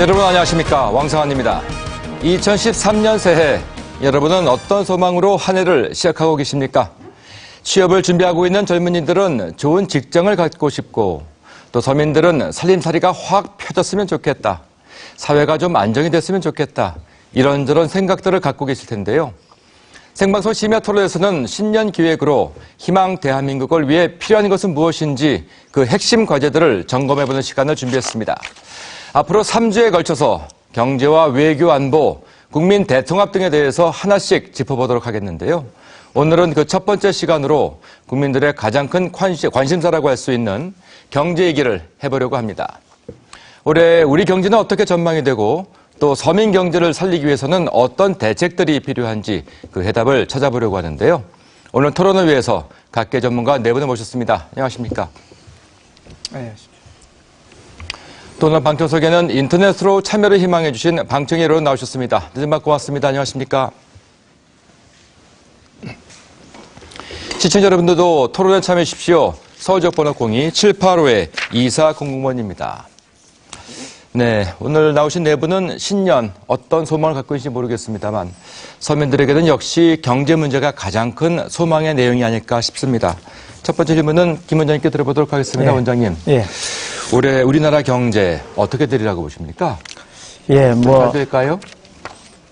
여러분 안녕하십니까 왕성환입니다. 2013년 새해 여러분은 어떤 소망으로 한 해를 시작하고 계십니까? 취업을 준비하고 있는 젊은이들은 좋은 직장을 갖고 싶고 또 서민들은 살림살이가 확 펴졌으면 좋겠다. 사회가 좀 안정이 됐으면 좋겠다. 이런저런 생각들을 갖고 계실 텐데요. 생방송 심야 토론에서는 신년 기획으로 희망 대한민국을 위해 필요한 것은 무엇인지 그 핵심 과제들을 점검해보는 시간을 준비했습니다. 앞으로 3주에 걸쳐서 경제와 외교 안보, 국민 대통합 등에 대해서 하나씩 짚어보도록 하겠는데요. 오늘은 그 첫 번째 시간으로 국민들의 가장 큰 관심, 관심 사라고 할 수 있는 경제 얘기를 해보려고 합니다. 올해 우리 경제는 어떻게 전망이 되고 또 서민 경제를 살리기 위해서는 어떤 대책들이 필요한지 그 해답을 찾아보려고 하는데요. 오늘 토론을 위해서 각계 전문가 네 분을 모셨습니다. 안녕하십니까? 또 오늘 방청석에는 인터넷으로 참여를 희망해 주신 여러분 나오셨습니다. 늦은 밤 고맙습니다. 안녕하십니까? 시청자 여러분들도 토론에 참여해 주십시오. 서울적 번호 02-785-2400번입니다. 네, 오늘 나오신 네 분은 신년 어떤 소망을 갖고 있는지 모르겠습니다만 서민들에게는 역시 경제 문제가 가장 큰 소망의 내용이 아닐까 싶습니다. 첫 번째 질문은 김 원장님께 들어보도록 하겠습니다. 예. 원장님. 예, 올해 우리나라 경제 어떻게 되리라고 보십니까? 예, 잘뭐 될까요?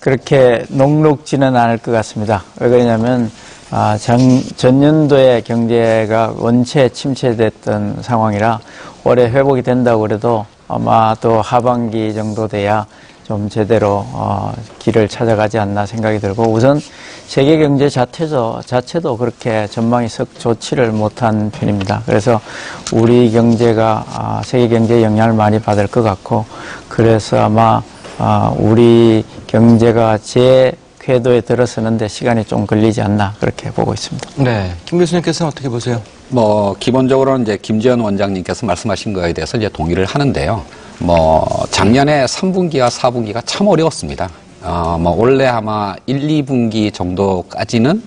그렇게 녹록지는 않을 것 같습니다. 왜 그러냐면 아, 전, 전년도에 경제가 원체 침체됐던 상황이라 올해 회복이 된다고 그래도 아마 또 하반기 정도 돼야 좀 제대로 어, 길을 찾아가지 않나 생각이 들고 우선 세계 경제 자체도 자체도 그렇게 전망이 썩 좋지를 못한 편입니다. 그래서 우리 경제가 아, 세계 경제에 영향을 많이 받을 것 같고 그래서 아마 아, 우리 경제가 제 궤도에 들어서는데 시간이 좀 걸리지 않나 그렇게 보고 있습니다. 네. 김 교수님께서는 어떻게 보세요? 뭐 기본적으로는 이제 김재현 원장님께서 말씀하신 거에 대해서 이제 동의를 하는데요. 뭐 작년에 3분기와 4분기가 참 어려웠습니다. 어, 뭐 올해 아마 1, 2분기 정도까지는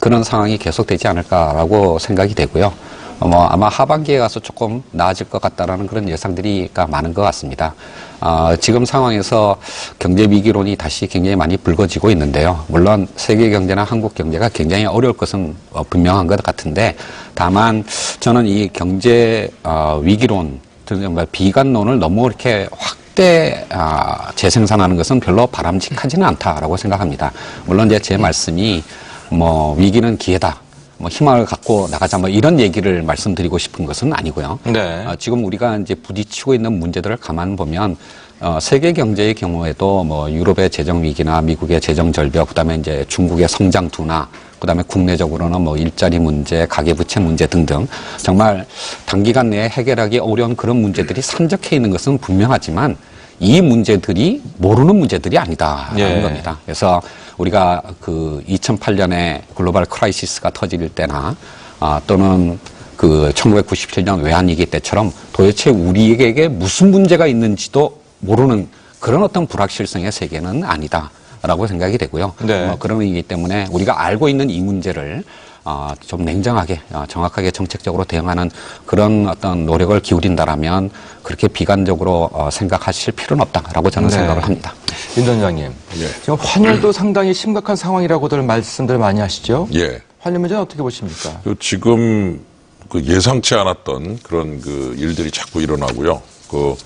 그런 상황이 계속되지 않을까라고 생각이 되고요. 어, 뭐 아마 하반기에 가서 조금 나아질 것 같다라는 그런 예상들이 많은 것 같습니다. 어, 지금 상황에서 경제 위기론이 다시 굉장히 많이 불거지고 있는데요. 물론 세계 경제나 한국 경제가 굉장히 어려울 것은 어, 분명한 것 같은데 다만 저는 이 경제 어, 위기론, 정말 비관론을 너무 이렇게 확대 아, 재생산하는 것은 별로 바람직하지는 않다라고 생각합니다. 물론 이제 제 말씀이 뭐 위기는 기회다. 뭐 희망을 갖고 나가자 뭐 이런 얘기를 말씀드리고 싶은 것은 아니고요. 네. 어, 지금 우리가 이제 부딪히고 있는 문제들을 가만 보면 어, 세계 경제의 경우에도 뭐 유럽의 재정 위기나 미국의 재정 절벽, 그다음에 이제 중국의 성장 둔화, 그다음에 국내적으로는 뭐 일자리 문제, 가계 부채 문제 등등 정말 단기간 내에 해결하기 어려운 그런 문제들이 산적해 있는 것은 분명하지만 이 문제들이 모르는 문제들이 아니다라는 예. 겁니다. 그래서 우리가 그 2008년에 글로벌 크라이시스가 터질 때나 아, 또는 그 1997년 외환위기 때처럼 도대체 우리에게 무슨 문제가 있는지도 모르는 그런 어떤 불확실성의 세계는 아니다 라고 생각이 되고요. 네. 뭐 그런 의기 때문에 우리가 알고 있는 이 문제를 어, 좀 냉정하게 어, 정확하게 정책적으로 대응하는 그런 어떤 노력을 기울인다라면 그렇게 비관적으로 어, 생각하실 필요는 없다라고 저는 네. 생각을 합니다. 윤 원장님. 지금 환율도 상당히 심각한 상황이라고들 말씀들 많이 하시죠? 예. 환율 문제는 어떻게 보십니까? 그 지금 그 예상치 않았던 그런 그 일들이 자꾸 일어나고요. 그,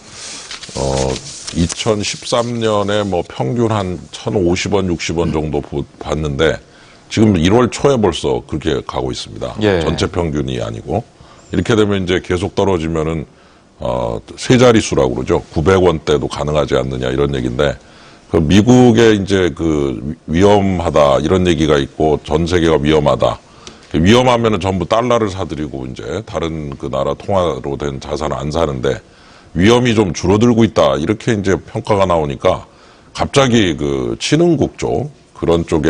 어, 2013년에 뭐 평균 한 1,050원, 60원 정도 보- 봤는데 지금 1월 초에 벌써 그렇게 가고 있습니다. 예. 전체 평균이 아니고. 이렇게 되면 이제 계속 떨어지면은 어, 세 자릿수라고 그러죠. 900원대도 가능하지 않느냐 이런 얘기인데 그 미국의 이제 그 위- 위험하다 이런 얘기가 있고 전 세계가 위험하다. 위험하면은 전부 달러를 사들이고 이제 다른 그 나라 통화로 된 자산을 안 사는데 위험이 좀 줄어들고 있다. 이렇게 이제 평가가 나오니까 갑자기 그 친흥국 쪽 그런 쪽에